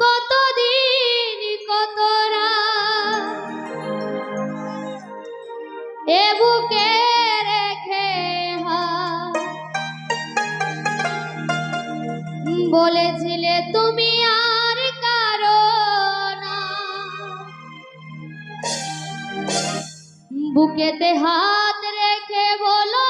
কতদিন কত এ বুকে রেখে বলেছিলে তুমি আর কারও না। বুকেতে হাত রেখে বলো